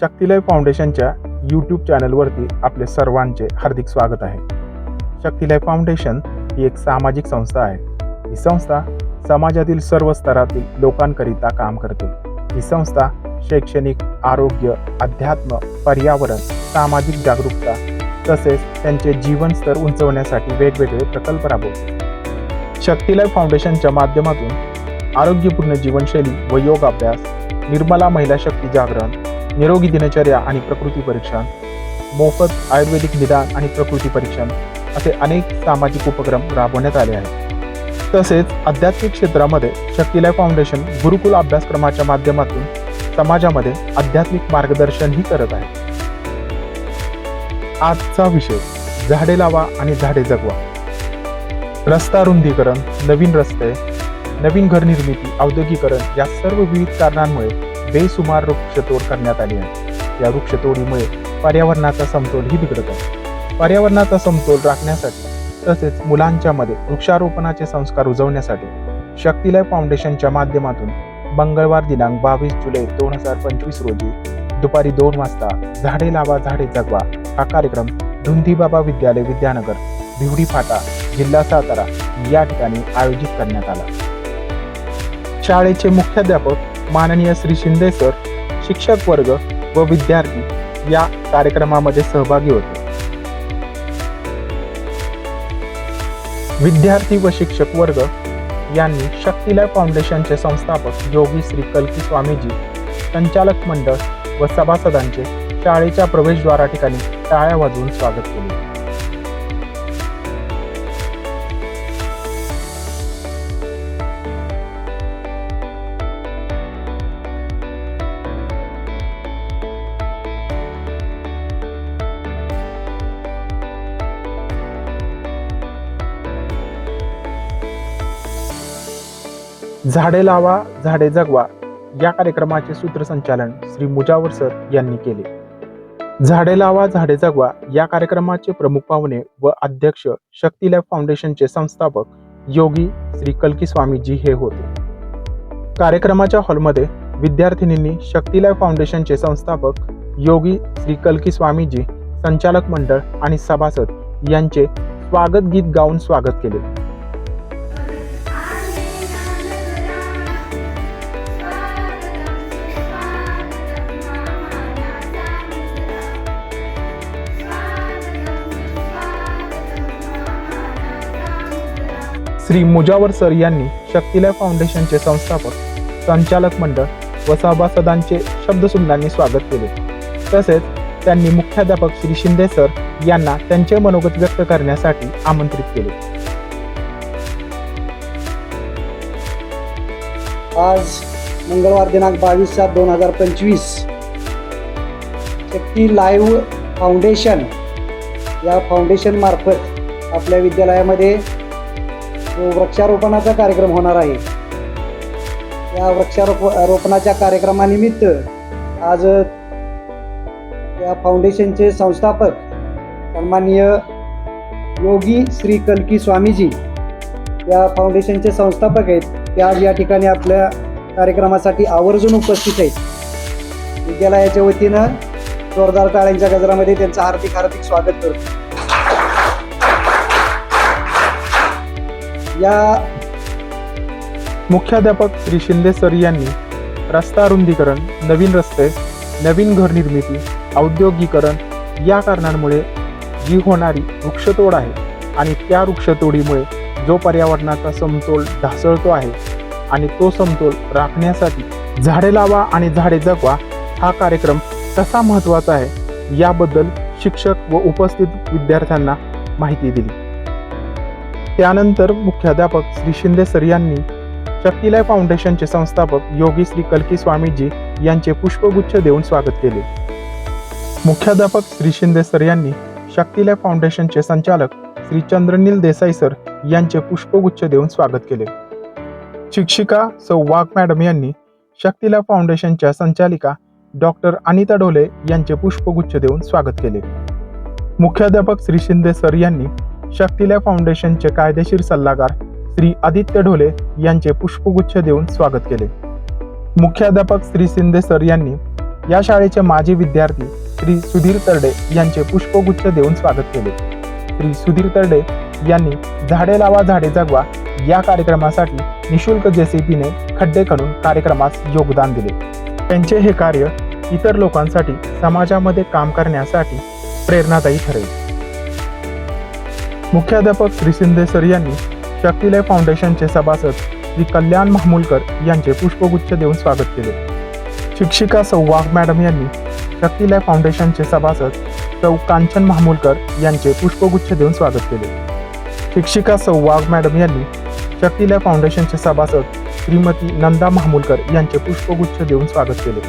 शक्तिलय फाउंडेशनच्या यूट्यूब चॅनलवरती आपले सर्वांचे हार्दिक स्वागत आहे. शक्तिलय फाउंडेशन ही एक सामाजिक संस्था आहे. ही संस्था समाजातील सर्व स्तरातील लोकांकरिता काम करते. ही संस्था शैक्षणिक आरोग्य अध्यात्म पर्यावरण सामाजिक जागरूकता तसेच त्यांचे जीवन स्तर उंचवण्यासाठी वेगवेगळे प्रकल्प राबवते. शक्तिलय फाउंडेशनच्या माध्यमातून आरोग्यपूर्ण जीवनशैली व योग अभ्यास निर्मला महिला शक्ती जागरण निरोगी दिनचर्या आणि प्रकृती परीक्षण मोफत आयुर्वेदिक निदान आणि प्रकृती परीक्षण असे अनेक सामाजिक उपक्रम राबवण्यात आले आहेत. तसेच आध्यात्मिक क्षेत्रामध्ये शक्तिलय फाउंडेशन गुरुकुल अभ्यासक्रमाच्या माध्यमातून समाजामध्ये आध्यात्मिक मार्गदर्शनही करत आहे. आजचा विषय झाडे लावा आणि झाडे जगवा. रस्ता रुंदीकरण नवीन रस्ते नवीन घरनिर्मिती औद्योगिकरण या सर्व विविध कारणांमुळे बेसुमार वृक्षतोड करण्यात आली आहे. या वृक्षतोडीमुळे पर्यावरणाचा समतोलही बिघडत आहे. पर्यावरणाचा समतोल राखण्यासाठी तसेच मुलांच्या मध्ये वृक्षारोपणाचे संस्कार उजवण्यासाठी शक्तिलय फाउंडेशनच्या माध्यमातून मंगळवार दिनांक बावीस जुलै दोन हजार पंचवीस रोजी दुपारी दोन वाजता झाडे लावा झाडे जगवा हा कार्यक्रम धुंदीबाबा विद्यालय विद्यानगर भिवडी फाटा जिल्हा सातारा या ठिकाणी आयोजित करण्यात आला. शाळेचे मुख्याध्यापक माननीय श्री शिंदे सर शिक्षक वर्ग व विद्यार्थी या कार्यक्रमामध्ये सहभागी होते. विद्यार्थी व शिक्षक वर्ग यांनी शक्तिलय फाउंडेशनचे संस्थापक योगी श्री कल्की स्वामीजी संचालक मंडळ व सभासदांचे शाळेच्या प्रवेशद्वारा ठिकाणी टाळ्या वाजवून स्वागत केले. झाडे लावा झाडे जगवा या कार्यक्रमाचे सूत्रसंचालन श्री मुजावर सर यांनी केले. झाडे लावा झाडे जगवा या कार्यक्रमाचे प्रमुख पाहुणे व अध्यक्ष शक्तिलॅब फाउंडेशनचे संस्थापक योगी श्री कलकी स्वामीजी हे होते. कार्यक्रमाच्या हॉलमध्ये विद्यार्थिनींनी शक्तिलॅब फाउंडेशनचे संस्थापक योगी श्री कलकी स्वामीजी संचालक मंडळ आणि सभासद यांचे स्वागत गीत गाऊन स्वागत केले. श्री मुजावर सर यांनी शक्तिलय फाउंडेशनचे संस्थापक संचालक मंडळ व सभासदांचे शब्दसुंदांनी स्वागत केले. तसेच त्यांनी मुख्याध्यापक श्री शिंदे सर यांना त्यांचे मनोगत व्यक्त करण्यासाठी आमंत्रित केले. आज मंगळवार दिनांक बावीस सात दोन हजार पंचवीस शक्ती लाईव्ह फाउंडेशन या फाउंडेशनमार्फत आपल्या विद्यालयामध्ये वृक्षारोपणाचा कार्यक्रम होणार आहे. या वृक्षारोप रोपणाच्या कार्यक्रमानिमित्त आज या फाउंडेशनचे संस्थापक सन्माननीय योगी श्री कलकी स्वामीजी या फाउंडेशनचे संस्थापक आहेत. ते आज या ठिकाणी आपल्या कार्यक्रमासाठी आवर्जून उपस्थित आहेत. विद्यालयाच्या वतीनं जोरदार टाळ्यांच्या गजरामध्ये त्यांचं हार्दिक हार्दिक स्वागत करतो. या मुख्याध्यापक श्री शिंदे सर यांनी रस्ता रुंदीकरण नवीन रस्ते नवीन घरनिर्मिती औद्योगिकरण या कारणांमुळे जी होणारी वृक्षतोड आहे आणि त्या वृक्षतोडीमुळे जो पर्यावरणाचा समतोल ढासळतो आहे आणि तो समतोल राखण्यासाठी झाडे लावा आणि झाडे जगवा हा कार्यक्रम कसा महत्त्वाचा आहे याबद्दल शिक्षक व उपस्थित विद्यार्थ्यांना माहिती दिली. त्यानंतर मुख्याध्यापक श्री शिंदे सर यांनी शक्तिलय फाउंडेशनचे संस्थापक योगी श्री कल्की स्वामीजी यांचे पुष्पगुच्छ देऊन स्वागत केले. मुख्याध्यापक श्री शिंदे सर यांनी शक्तिलय फाउंडेशनचे संचालक श्री चंद्रनील देसाई सर यांचे पुष्पगुच्छ देऊन स्वागत केले. शिक्षिका सौ वाघ मॅडम यांनी शक्तिला फाउंडेशनच्या संचालिका डॉक्टर अनिता डोले यांचे पुष्पगुच्छ देऊन स्वागत केले. मुख्याध्यापक श्री शिंदे सर यांनी शक्तिलय फाउंडेशनचे कायदेशीर सल्लागार श्री आदित्य ढोले यांचे पुष्पगुच्छ देऊन स्वागत केले. मुख्याध्यापक श्री शिंदे सर यांनी या शाळेचे माजी विद्यार्थी श्री सुधीर तरडे यांचे पुष्पगुच्छ देऊन स्वागत केले. श्री सुधीर तरडे यांनी झाडे लावा झाडे जगवा या कार्यक्रमासाठी निशुल्क जेसीबीने खड्डे खणून कार्यक्रमास योगदान दिले. त्यांचे हे कार्य इतर लोकांसाठी समाजामध्ये काम करण्यासाठी प्रेरणादायी ठरेल. मुख्याध्यापक श्री शिंदे सर यांनी शक्तिलय फाउंडेशनचे सभासद श्री कल्याण महामुलकर यांचे पुष्पगुच्छ देऊन स्वागत केले. शिक्षिका सौ वाघ मॅडम यांनी शक्तिलय फाउंडेशनचे सभासद सौ. कांचन महामुलकर यांचे पुष्पगुच्छ देऊन स्वागत केले. शिक्षिका सौ वाघ मॅडम यांनी शक्तिलय फाउंडेशनचे सभासद श्रीमती नंदा महामुलकर यांचे पुष्पगुच्छ देऊन स्वागत केले.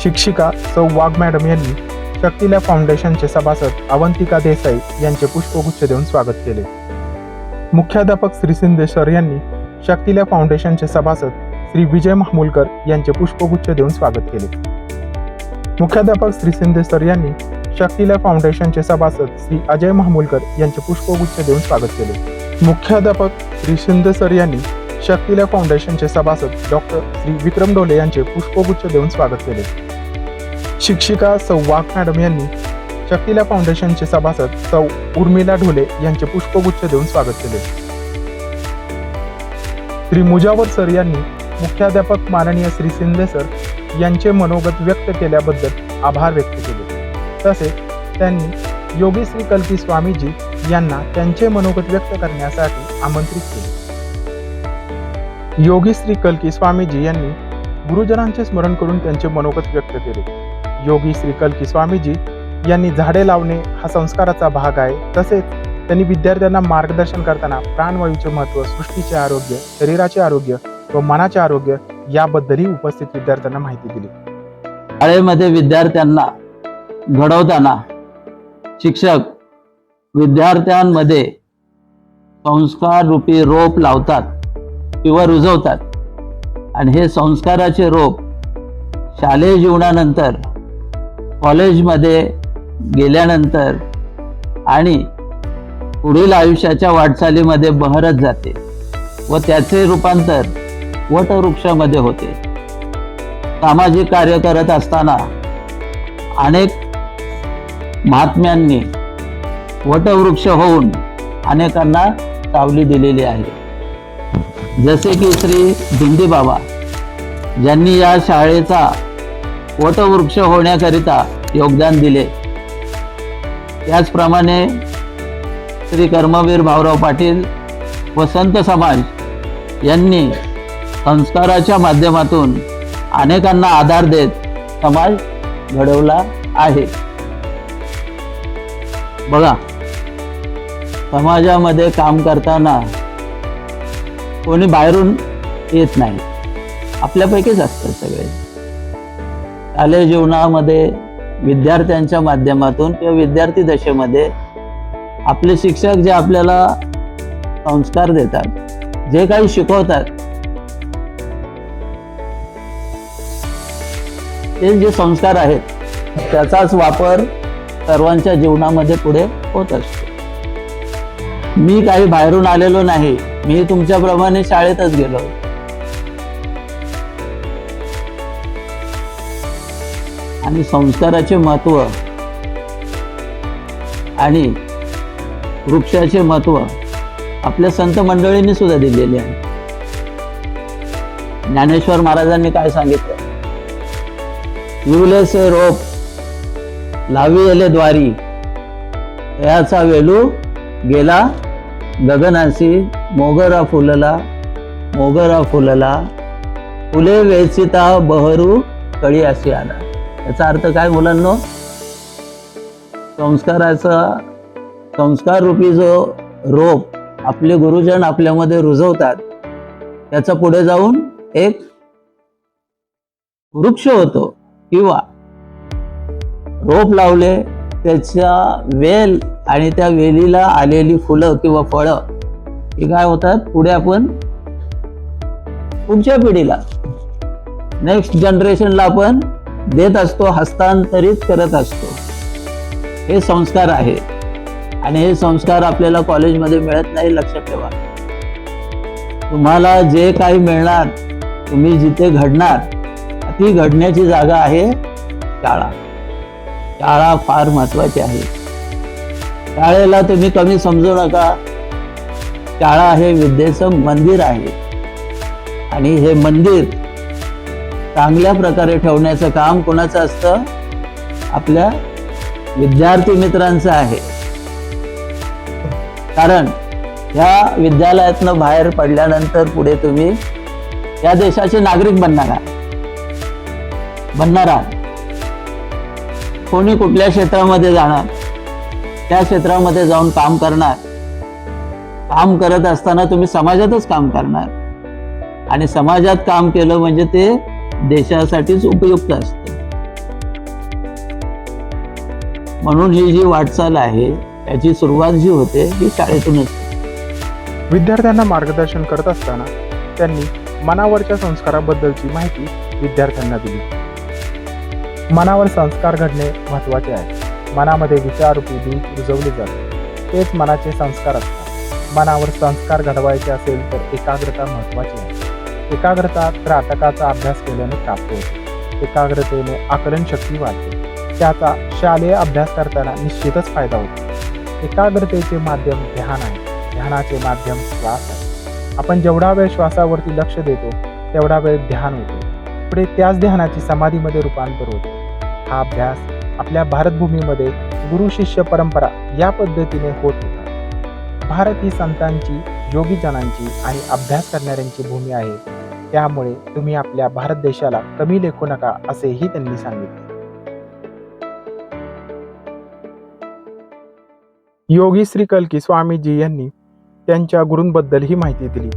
शिक्षिका सौ वाघ मॅडम यांनी शक्तीला फाउंडेशनचे सभासद अवंतिका देसाई यांचे पुष्पगुच्छ देऊन स्वागत केले. मुख्याध्यापक श्री शिंदे सर यांनी शक्तीला फाउंडेशनचे सभासद श्री विजय महामुलकर यांचे पुष्पगुच्छ देऊन स्वागत केले. मुख्याध्यापक श्री शिंदे सर यांनी शक्तीला फाउंडेशनचे सभासद श्री अजय महामुलकर यांचे पुष्पगुच्छ देऊन स्वागत केले. मुख्याध्यापक श्री शिंदे सर यांनी शक्तीला फाउंडेशनचे सभासद डॉक्टर श्री विक्रम डोले यांचे पुष्पगुच्छ देऊन स्वागत केले. शिक्षिका सौ वाघ मॅडम यांनी शक्तिलय फाउंडेशनचे सभासद सौ उर्मिला ढोले यांचे पुष्पगुच्छ देऊन स्वागत केले. श्री मुजावर सर यांनी मुख्याध्यापक माननीय श्री शिंदे सर यांचे मनोगत व्यक्त केल्याबद्दल आभार व्यक्त केले. तसेच त्यांनी योगी श्री कल्की स्वामीजी यांना त्यांचे मनोगत व्यक्त करण्यासाठी आमंत्रित केले. योगी श्री कल्की स्वामीजी यांनी गुरुजनांचे स्मरण करून त्यांचे मनोगत व्यक्त केले. योगी श्री कल्की स्वामीजी यांनी झाडे लावणे हा संस्काराचा भाग आहे. तसेच त्यांनी विद्यार्थ्यांना मार्गदर्शन करताना प्राणवायूचे महत्त्व सृष्टीचे आरोग्य शरीराचे आरोग्य व मनाचे आरोग्य याबद्दलही उपस्थित विद्यार्थ्यांना माहिती दिली. शाळेमध्ये विद्यार्थ्यांना घडवताना शिक्षक विद्यार्थ्यांमध्ये संस्कार रूपी रोप लावतात किंवा रुजवतात. आणि हे संस्काराचे रोप शालेय जीवनानंतर कॉलेजमध्ये गेल्यानंतर आणि पुढील आयुष्याच्या वाटचालीमध्ये बहरत जाते व त्याचे रूपांतर वटवृक्षामध्ये होते. सामाजिक कार्य करत असताना अनेक महात्म्यांनी वटवृक्ष होऊन अनेकांना सावली दिलेली आहे. जसे की श्री दिंडी बाबा ज्यांनी या शाळेचा वटवृक्ष होण्याकरिता योगदान दिले. त्याचप्रमाणे श्री कर्मवीर भाऊराव पाटील व संत समाज यांनी संस्काराच्या माध्यमातून अनेकांना आधार देत समाज घडवला आहे. बघा समाजामध्ये काम करताना कोणी बाहेरून येत नाही. आपल्यापैकीच असतात सगळे. शालेय जीवनामध्ये विद्यार्थ्यांच्या माध्यमातून किंवा विद्यार्थी दशेमध्ये आपले शिक्षक जे आपल्याला संस्कार देतात जे काही शिकवतात ते जे संस्कार आहेत त्याचाच वापर सर्वांच्या जीवनामध्ये पुढे होत असतो. मी काही बाहेरून आलेलो नाही मी तुमच्याप्रमाणे शाळेतच गेलो. आणि संस्काराचे महत्त्व आणि वृक्षाचे महत्त्व आपल्या संत मंडळींनी सुद्धा दिलेले आहे. ज्ञानेश्वर महाराजांनी काय सांगितलं? विवलेसे रोप लावी द्वारी याचा वेलू गेला गगनासी मोगरा फुलला मोगरा फुलला फुले वेचिता बहरू कळी असे आला. याचा अर्थ काय मुलांनो? संस्काराचा संस्कार रूपी जो रोप आपले गुरुजन आपल्यामध्ये रुजवतात त्याचा पुढे जाऊन एक वृक्ष होतो किंवा रोप लावले त्याच्या वेल आणि त्या वेलीला आलेली फुलं किंवा फळं ही काय होतात? पुढे आपण पुढच्या पिढीला नेक्स्ट जनरेशनला आपण देत असतो हस्तांतरित करत असतो. हे संस्कार आहे आणि हे संस्कार आपल्याला कॉलेजमध्ये मिळत नाही लक्षात ठेवा. तुम्हाला जे काही मिळणार तुम्ही जिथे घडणार ती घडण्याची जागा आहे शाळा. शाळा फार महत्वाची आहे. शाळेला तुम्ही कमी समजू नका. शाळा हे विद्येचं मंदिर आहे. आणि हे मंदिर चांगल्या प्रकारे ठेवण्याचं काम कोणाचं असतं? आपल्या विद्यार्थी मित्रांचं आहे. कारण ह्या विद्यालयातनं बाहेर पडल्यानंतर पुढे तुम्ही या देशाचे नागरिक बनणार आहात. बनणार आहात. कोणी कुठल्या क्षेत्रामध्ये जाणार? त्या क्षेत्रामध्ये जाऊन काम करणार. काम करत असताना तुम्ही समाजातच काम करणार. आणि समाजात काम केलं म्हणजे ते देशासाठीच उपयुक्त असते. म्हणून ही जी वाटचाल आहे याची सुरुवात जी होते ही शाळेतूनच विद्यार्थ्यांना मार्गदर्शन करत असताना त्यांनी मनावरच्या संस्काराबद्दलची माहिती विद्यार्थ्यांना दिली. मनावर संस्कार घडणे महत्त्वाचे आहे. मनामध्ये विचारूपी बीज रुजवले जाते. तेच मनाचे संस्कार असतात. मनावर संस्कार घडवायचे असेल तर एकाग्रता महत्त्वाची आहे. एकाग्रता त्राटकाचा अभ्यास केल्याने प्राप्त होते. एकाग्रतेने आकलन शक्ती वाढते. त्याचा शालेय अभ्यास करताना निश्चितच फायदा होतो. एकाग्रतेचे माध्यम ध्यान आहे. ध्यानाचे माध्यम श्वास आहे. आपण जेवढा वेळ श्वासावरती लक्ष देतो तेवढा वेळ ध्यान होते. पुढे त्याच ध्यानाची समाधीमध्ये रूपांतर होते. हा अभ्यास आपल्या भारतभूमीमध्ये गुरु शिष्य परंपरा या पद्धतीने होत होता. भारत ही संतांची योगीजनांची आणि अभ्यास करणाऱ्यांची भूमी आहे. त्यामुळे तुम्ही आपल्या भारत देशाला कमी लेखू नका असेही त्यांनी सांगितले. योगी श्री कलकी स्वामीजी यांनी त्यांच्या गुरूंबद्दल ही माहिती दिली.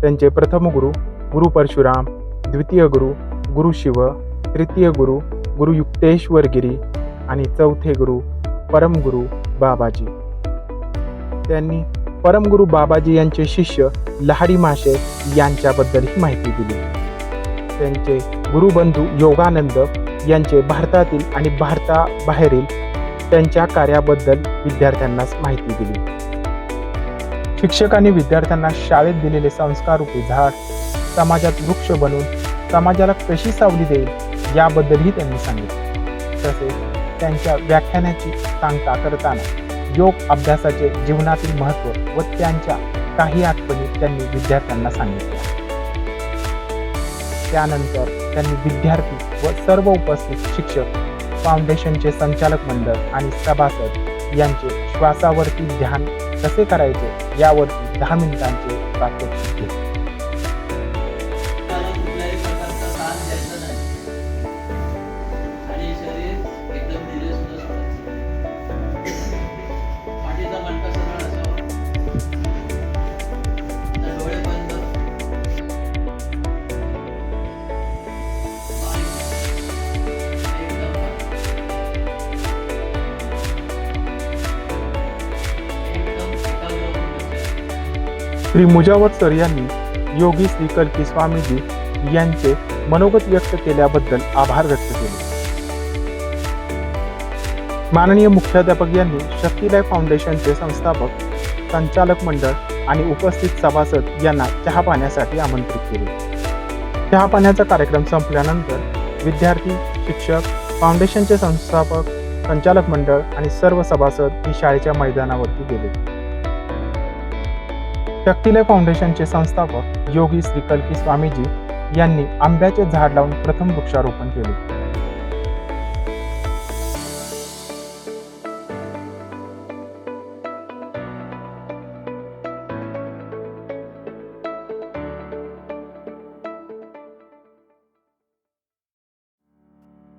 त्यांचे प्रथम गुरु गुरु परशुराम द्वितीय गुरु गुरु शिव तृतीय गुरु गुरु युक्तेश्वर गिरी आणि चौथे गुरु परमगुरु बाबाजी. त्यांनी परमगुरु बाबाजी यांचे शिष्य लहारी महाशय यांच्याबद्दल ही माहिती दिली. त्यांचे गुरुबंधू योगानंद यांचे भारतातील आणि भारताबाहेरील त्यांच्या कार्याबद्दल विद्यार्थ्यांनाच माहिती दिली. शिक्षकांनी विद्यार्थ्यांना शाळेत दिलेले संस्कारूपी झाड समाजात वृक्ष बनून समाजाला कशी सावली देईल याबद्दलही त्यांनी सांगितले. तसेच त्यांच्या व्याख्यानाची सांगता करताना योग अभ्यासाचे जीवनातील महत्त्व व त्यांच्या काही आठवणी त्यांनी विद्यार्थ्यांना सांगितल्या. त्यानंतर त्यांनी विद्यार्थी व सर्व उपस्थित शिक्षक फाउंडेशनचे संचालक मंडळ आणि सभासद यांचे श्वासावरती ध्यान कसे करायचे यावरती दहा मिनिटांचे प्रात्यक्षिक घेतले श्री मुजावर सर यांनी योगी श्री कल्की स्वामीजी यांचे मनोगत व्यक्त केल्याबद्दल आभार व्यक्त केले. माननीय मुख्याध्यापक यांनी शक्तिलय फाउंडेशनचे संस्थापक संचालक मंडळ आणि उपस्थित सभासद यांना चहा पाण्यासाठी आमंत्रित केले. चहा पाण्याचा कार्यक्रम संपल्यानंतर विद्यार्थी शिक्षक फाउंडेशनचे संस्थापक संचालक मंडळ आणि सर्व सभासद ही शाळेच्या मैदानावरती गेले. शक्तिलय फाउंडेशनचे संस्थापक योगी श्री कल्की स्वामीजी यांनी आंब्याचे झाड लावून प्रथम वृक्षारोपण केले.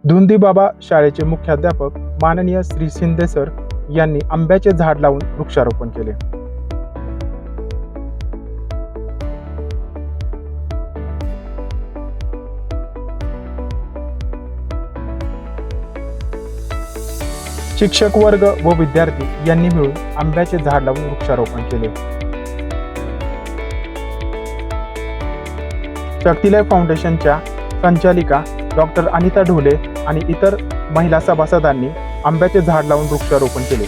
धुंदीबाबा शाळेचे मुख्याध्यापक माननीय श्री शिंदे सर यांनी आंब्याचे झाड लावून वृक्षारोपण केले. शिक्षक वर्ग व विद्यार्थी यांनी मिळून आंब्याचे झाड लावून वृक्षारोपण केले. शक्तिलय फाउंडेशनच्या संचालिका डॉक्टर अनिता ढोले आणि इतर महिला सभासदांनी आंब्याचे झाड लावून वृक्षारोपण केले.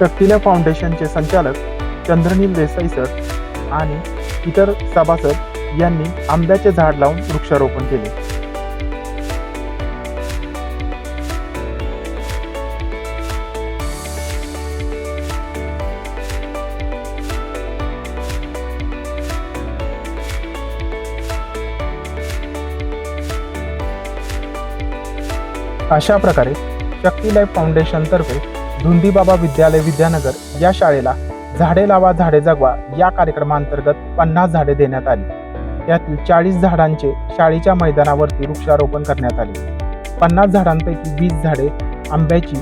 शक्तिलय फाउंडेशनचे संचालक चंद्रनील देसाई सर आणि इतर सभासद यांनी आंब्याचे झाड लावून वृक्षारोपण केले. अशा प्रकारे शक्ती लाईफ फाउंडेशनतर्फे धुंदीबाबा विद्यालय विद्यानगर या शाळेला झाडे लावा झाडे जगवा या कार्यक्रमांतर्गत पन्नास झाडे देण्यात आली. यातील चाळीस झाडांचे शाळेच्या मैदानावरती वृक्षारोपण करण्यात आले. पन्नास झाडांपैकी वीस झाडे आंब्याची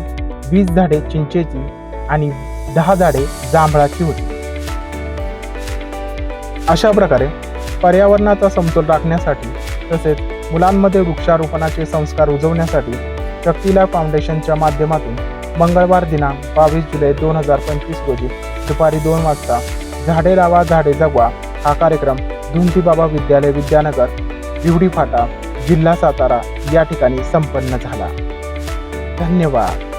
वीस झाडे चिंचेची आणि दहा झाडे जांभळाची होती. अशा प्रकारे पर्यावरणाचा समतोल राखण्यासाठी तसेच मुलांमध्ये वृक्षारोपणाचे संस्कार उजवण्यासाठी शक्तिला फाउंडेशनच्या माध्यमातून मंगळवार दिनांक बावीस जुलै दोन हजार पंचवीस रोजी दुपारी दोन वाजता झाडे लावा झाडे जगवा हा कार्यक्रम धुंतीबाबा विद्यालय विद्यानगर विवडी फाटा जिल्हा सातारा या ठिकाणी संपन्न झाला. धन्यवाद.